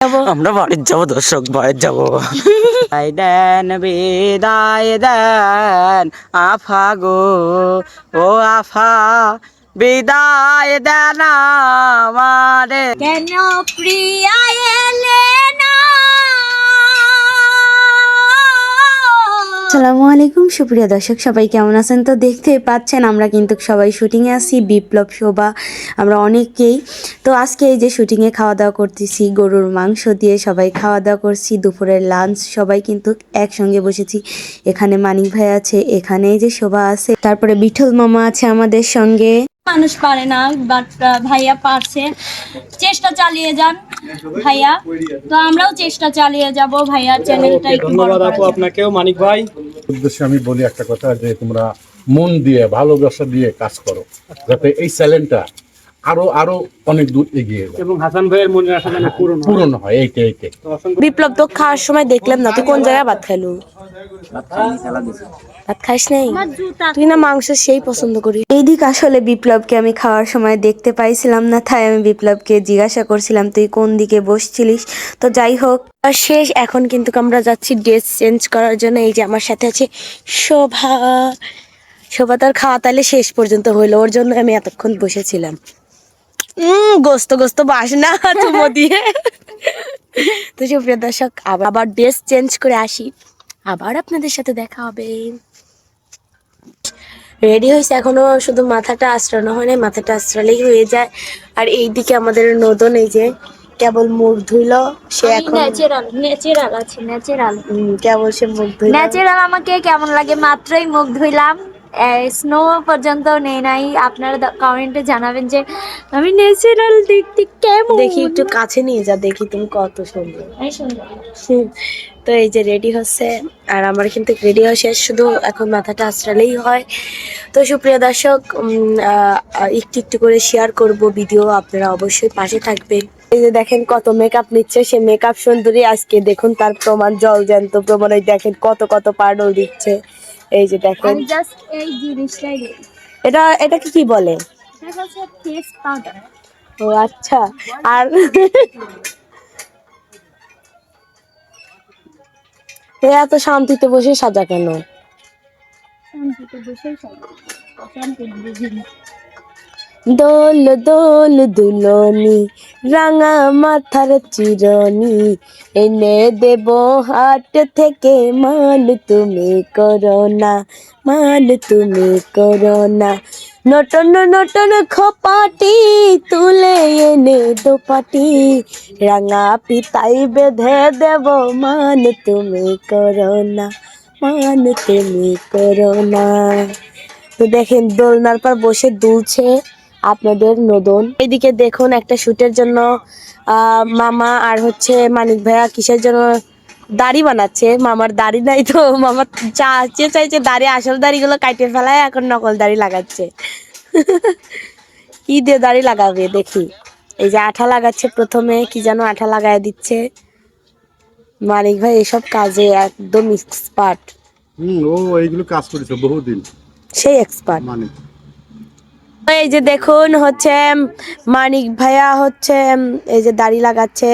আমরা বাড়ির যাব দর্শক বাড়ির যাব। বিদায় দেন বিদায় দেন আফা গো ও আফা। বিদায় দেন আমারে। কেন প্রিয়া এলে? আসসালামু আলাইকুম, সুপ্রিয় দর্শক, সবাই কেমন আছেন? তো দেখতে পাচ্ছেন, আমরা কিন্তু সবাই শুটিংয়ে আছি, বিপ্লব শোভা, আমরা অনেকেই তো আজকে এই যে শুটিংয়ে খাওয়া দাওয়া করতেছি, গরুর মাংস দিয়ে সবাই খাওয়া দাওয়া করছি, দুপুরের লাঞ্চ সবাই কিন্তু একসঙ্গে বসেছি। এখানে মানিক ভাই আছে, এখানে যে শোভা আছে, তারপরে বিঠল মামা আছে আমাদের সঙ্গে। মানুষ পারে না বাট ভাইয়া পারছে। চেষ্টা চালিয়ে যান ভাইয়া। তো আমরাও চেষ্টা চালিয়ে যাব ভাইয়া চ্যানেলটা একটু বড় ধন্যবাদ আপু আপনাকেও। মানিক ভাই? উদ্দেশ্যে আমি বলি একটা কথা যে তোমরা মন দিয়ে ভালোবাসা দিয়ে কাজ করো। যাতে এই চ্যালেঞ্জটা আরও আরও অনেক দূর এগিয়ে যায়। এবং হাসান ভাইয়ের মনের আশা পূরণ পূরণ হয় এইটা অসংখ্য বিপ্লব তো খাওয়ার সময় দেখলাম না তুই কোন জায়গায় ভাত খাইলু? ভাত খাইস নাই? তুই না মাংস সেই পছন্দ করিস। এইদিক আসলে বিপ্লবকে আমি খাওয়ার সময় দেখতে পাইছিলাম না তাই আমি বিপ্লবকে জিজ্ঞাসা করছিলাম তুই কোন দিকে বসছিলিস? তো যাই হোক। আর শেষ এখন কিন্তু আমরা যাচ্ছি ড্রেস চেঞ্জ করার জন্য এই যে আমার সাথে আছে শোভা। শোভা তার খাওয়া তাহলে শেষ পর্যন্ত হইল ওর জন্য আমি এতক্ষণ বসেছিলাম। উম গোস্ত গোস্ত বাস না চুমো দিয়ে। তো সুপ্রিয় দর্শক আবার আবার ড্রেস চেঞ্জ করে আসি। আবার আপনাদের সাথে দেখা হবে। রেডি হয়েছে এখনও শুধু মাথাটা আশ্রানো হয় নাই মাথাটা আশ্রালেই হয়ে যায়। আর এইদিকে আমাদের নদন এই যে কেবল মুখ ধুইল সে এখন ন্যাচারাল ন্যাচারাল আছে ন্যাচারাল কেবল সে মুখ ধুইল। ন্যাচারাল আমাকে কেমন লাগে? মাত্রই মুখ ধুইলাম। স্নো পর্যন্ত নেই নাই। আপনারা কমেন্টে জানাবেন যে আমি ন্যাচারাল দেখতে কেমন? দেখি একটু কাছে নিয়ে যা দেখি তুমি কত সুন্দর। তো এই যে রেডি হচ্ছে আর আমার কিন্তু রেডি হওয়া শেষ শুধু এখন মাথাটা আশ্রালেই হয়। তো সুপ্রিয় দর্শক একটু একটু করে শেয়ার করব ভিডিও আপনারা অবশ্যই পাশে থাকবেন। এই যে দেখেন কত মেকআপ নিচ্ছে সে মেকআপ সুন্দরী আজকে দেখুন তার প্রমাণ জল জ্যান্ত প্রমাণ ওই দেখেন কত কত পার্ডল দিচ্ছে। এই যে দেখেন। আমি জাস্ট এই জিনিসটাই দিই এটা এটাকে কি বলে? এটা হচ্ছে ফেস পাউডার ও আচ্ছা। আর এত শান্তিতে বসে সাজা কেন? শান্তিতে বসে সাজা। শান্তি দোল দোল দুলনি, রাঙা মাথার চিরনি। এনে দেব হাট থেকে মাল তুমি করোনা মাল তুমি করোনা। নটন নটন খপাটি তুলে এনে দোপাটি, রাঙা পিতাই বেঁধে দেব মান তুমি করোনা, মান তুমি করোনা। তো দেখেন দোলনার পর বসে দুলছে। আপনাদের নদন। এইদিকে দেখুন একটা শুটের জন্য মামা আর হচ্ছে মানিক ভাইয়া কিসের জন্য দাড়ি বানাচ্ছে। মামার দাড়ি নাই তো মামা চাচ্ছে চাইছে দাড়ি আসল দাড়িগুলো কাটে ফেলায় এখন নকল দাড়ি লাগাচ্ছে। কি দিয়ে দাড়ি লাগাবে দেখি। এই যে আঠা লাগাচ্ছে প্রথমে কি যেন আঠা লাগায় দিচ্ছে। মানিক ভাই এসব কাজে একদম এক্সপার্ট হম ও এইগুলো কাজ করেছে বহুদিন। সেই এক্সপার্ট মানে এই যে দেখুন হচ্ছে মানিক ভাইয়া হচ্ছে এই যে দাড়ি লাগাচ্ছে।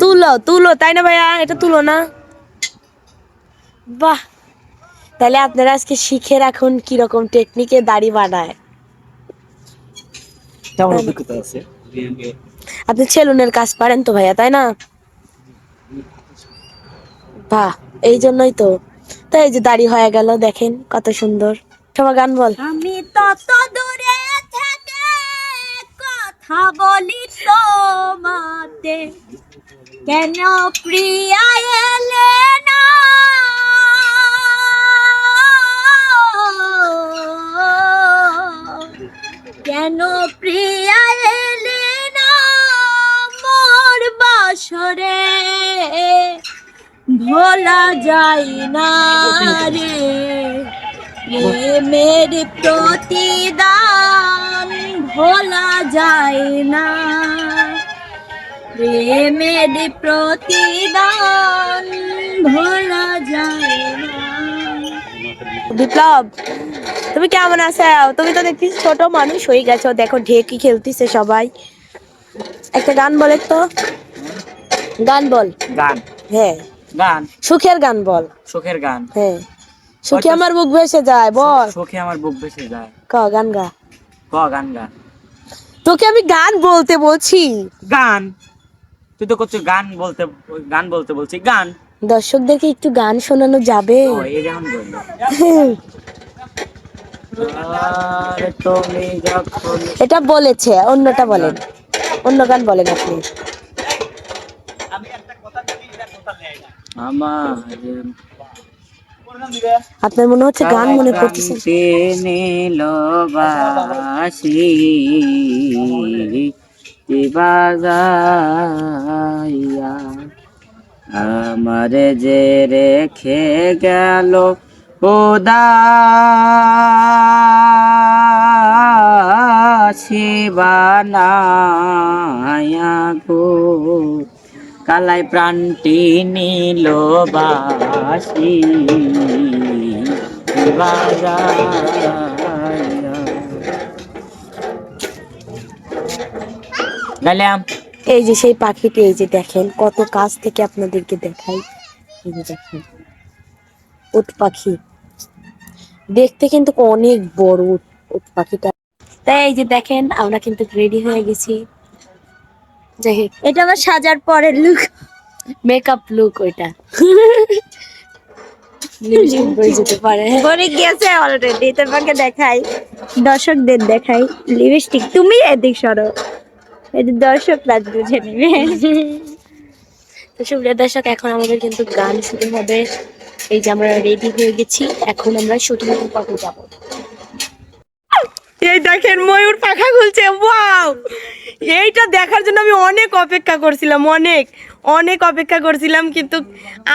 তুলো তুলো তাই না ভাইয়া? এটা তুলো না? বাহ! তাহলে আপনারা আজকে শিখে রাখুন কীরকম টেকনিকে দাড়ি বানায়। আপনি সেলুনের কাজ পারেন তো ভাইয়া তাই না? বাহ! এই জন্যই তো। তো এই যে দাড়ি হয়ে গেল দেখেন কত সুন্দর। সবাই গান বল। আমি তত থেকে কথা বলি তোমাতে কেন প্রিয়া এলে না? কেন প্রিয়া এলে না? মোর বাসরে ভোলা যায় না রে। প্রেমের প্রতিদান ভোলা যায় না। প্রেমের প্রতিদান ভোলা যায় না। বিপ্লব তুমি কেমন আছো? তুমি তো দেখছি ছোট মানুষ হয়ে গেছো। দেখো ঢেকি খেলতিছে সবাই। একটা গান বলে তো। গান বল। গান। হ্যাঁ। গান। সুখের গান বল। সুখের গান। হ্যাঁ। সুখে আমার বুক ভেসে যায় বল। সুখে আমার বুক ভেসে যায়। ক গান গা। ক গান গান তোকে আমি গান বলতে বলছি। গান। তুই তো করছিস গান বলতে গান বলতে বলছি গান। দর্শকদেরকে একটু গান শোনানো যাবে। এটা বলেছে অন্যটা বলেন অন্য গান বলেন আপনি। আমার আপনার মনে হচ্ছে গান মনে পড়তেছে আমার যে রেখে গেল উদাসী বানায়া গো। কালাই প্রাণটি নীল বাসি। এই যে সেই পাখিটি, এই যে দেখেন, কত কাছ থেকে আপনাদেরকে দেখাই। দেখেন, উট পাখি। দেখতে কিন্তু অনেক বড় উট পাখিটা। তাই এই যে দেখেন, আমরা কিন্তু রেডি হয়ে গেছি। যাই এটা আমার সাজার পরের লুক মেকআপ লুক ওইটা। অলরেডি তোমাকে দেখাই। দর্শকদের দেখাই। লিপস্টিক তুমি এদিক সরো। দর্শকরা বুঝে নেবে। তো সুপ্রিয় দর্শক এখন আমাদের কিন্তু গান শুরু হবে। এই যে আমরা রেডি হয়ে গেছি এখন আমরা শুটিং পাখি যাব। এই দেখেন ময়ূর পাখা খুলছে ওয়াও! এইটা দেখার জন্য আমি অনেক অপেক্ষা করছিলাম অনেক অনেক অপেক্ষা করছিলাম কিন্তু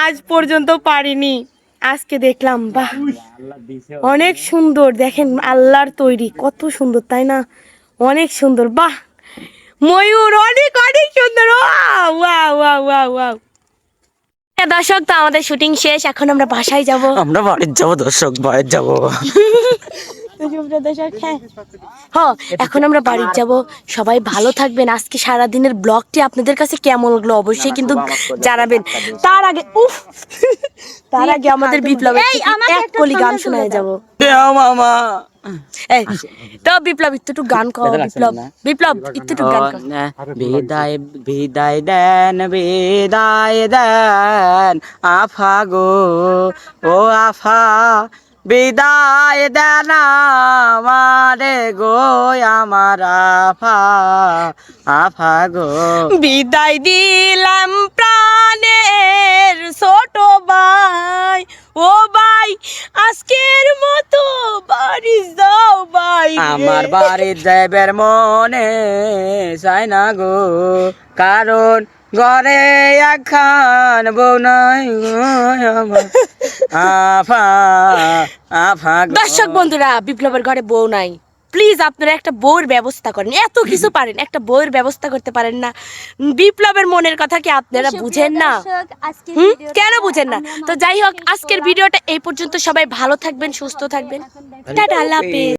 আজ পর্যন্ত পারিনি। আজকে দেখলাম বাহ! অনেক সুন্দর দেখেন আল্লাহর তৈরি কত সুন্দর তাই না? অনেক সুন্দর বাহ! ময়ূর অনেক অনেক সুন্দর wow wow wow wow wow! দর্শক তো আমাদের শুটিং শেষ এখন আমরা বাসায় যাব। আমরা বাড়ির যাব দর্শক বাড়ির যাব। হ্যাঁ এখন আমরা বাড়ি যাব। সবাই ভালো থাকবেন। আজকে সারা দিনের ব্লগটি আপনাদের কাছে কেমন লাগল অবশ্যই কিন্তু জানাবেন। তার আগে উফ তার আগে আমাদের বিপ্লবের আমাকে এক কলি গান শোনায় যাব। মামা। তো বিপ্লব একটু গান কর বিপ্লব। বিপ্লব একটু গান কর বিদায় বিদায় দেন বিদায় দেন আফা গো ও আফা। বিদায় দেন আমারে গো, আমার আফা আফা গো বিদায় দিলাম প্রাণের ছোট ভাই ও ভাই, আজকের মতো রে। আমার বাড়ির যাইবের মনে চাই না গো। কারণ ঘরে একখান বউ নাই। আফা আফা দর্শক বন্ধুরা বিপ্লবের ঘরে বউ নাই। প্লিজ আপনারা একটা বউয়ের ব্যবস্থা করেন। এত কিছু পারেন একটা বউয়ের ব্যবস্থা করতে পারেন না। বিপ্লবের মনের কথা কি আপনারা বুঝেন না? হুম? কেন বুঝেন না? তো যাই হোক আজকের ভিডিওটা এই পর্যন্ত। সবাই ভালো থাকবেন সুস্থ থাকবেন। টাটা আল্লাহ হাফেজ।